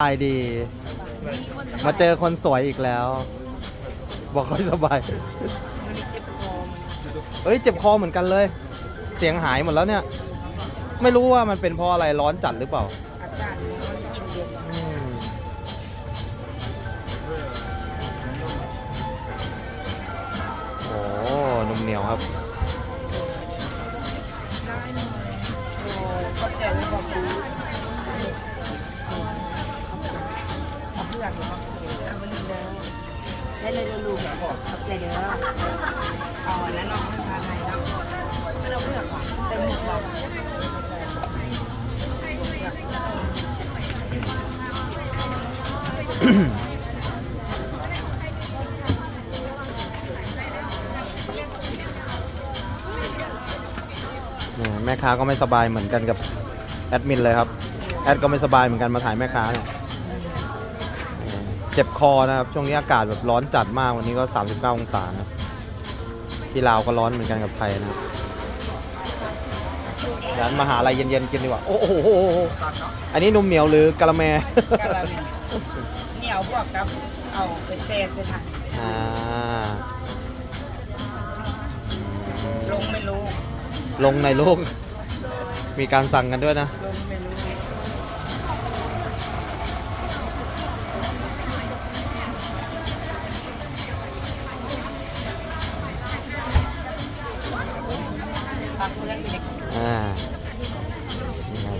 สบายดี มาเจอคนสวยอีกแล้ว บอกค่อยสบาย เอ้ยเจ็บคอเหมือนกันเลย เสียงหายหมดแล้วเนี่ย ไม่รู้ว่ามันเป็นเพราะอะไรร้อนจัดหรือเปล่าอากาศมันกินเย็นอืมโอ้นมเหนียวครับ ได้เลยลูกๆขอบใจเด้อเอาอันนั้นเนาะทานไหนเนาะเอาเพื่อนหรอกใส่หมวกเราเนี่ยแม่ค้าก็ไม่สบายเหมือนกันกับแอดมินเลยครับ แอดก็ไม่สบายเหมือนกันมาถ่ายแม่ค้าเนี่ย จ็บคอนะครับ ช่วงนี้อากาศแบบร้อนจัดมากวันนี้ก็ 39 องศานะครับที่ลาวก็ร้อนเหมือนกันกับไทยนะครับเดี๋ยวมาหาอะไรเย็นๆกินดีกว่า โอ้โห อันนี้นมเหนียวหรือกะละแมกะละแมเหนียวบวกกับเอาไปแซ่ใส่ถังอ่าลงไม่รู้ ลงในโลก มีการสั่งกันด้วยนะ ล อนเด็กอ่านี่ครับ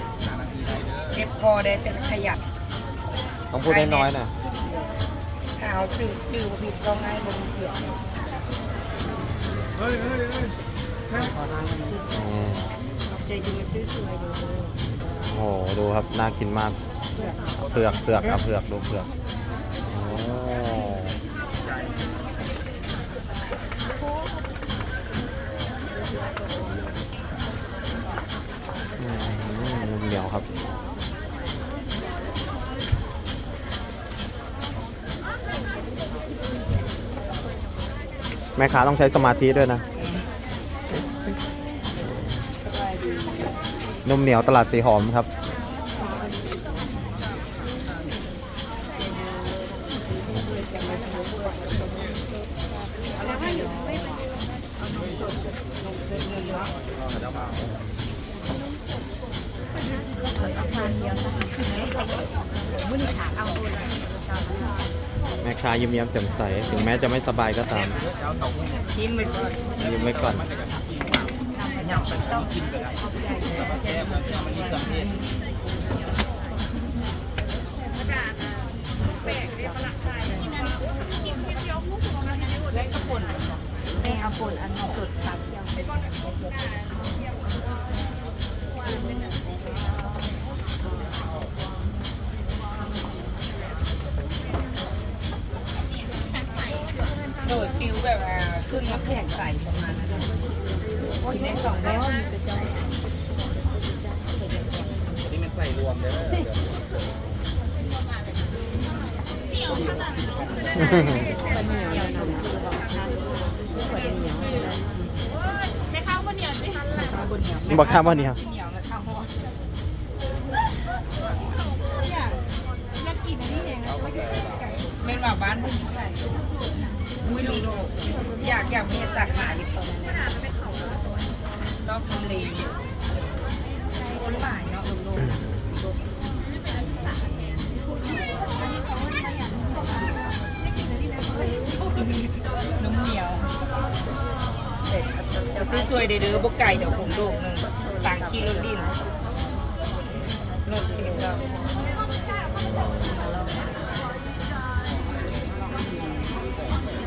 เก็บคอได้เป็นขยันต้องพูดน้อยๆหน่อยข่าวสื่อตื่อผิดก็ง่ายลงเสียงนี่จะยิงซื้อสวยดูโอ้โหดูครับน่ากินมากเผือกเผือกเอาเผือกดูเผือกโอ้อื ครับ แม่ค้าต้องใช้สมาธิด้วยนะสบายดีนมเหนียวตลาดสีหอมครับจะมาซื้อพวกอะไรไม่ยอมเอานมสดนมสดเงินเนาะ แม่ค้ายิ้มแย้มแจ่มใส ถึงแม้จะไม่สบายก็ตามทิ้มไปก่อนยิ้มไว้ก่อนแม่ก็ป่นแม่เอาป่นอันสดสามอย่างเป็น โดยฟิวแบบว่าครึ่งน้ำแข็งใสประมาณนั้นโอ้ยแม่สองแล้วมีกระจายนี่มันใส่รวมเลยบอกข้ามว่าเนี่ยเหนียวและข้าวหอมเมนว่าบ้านไม่มีใส่ อุ้ยดูดอยากอยากมีสาขาอยู่ตรงนั้นนะชอบทำเลอยู่คนหลายเนาะดูดูน้ำเหนียวจะซื้อสวยเด้อๆบกไก่เดี๋ยวผมโด่งหนึ่งต่างขี้รถดินรถดินเ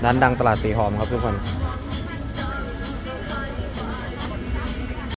ร้านดังตลาดสีหอมครับทุกคน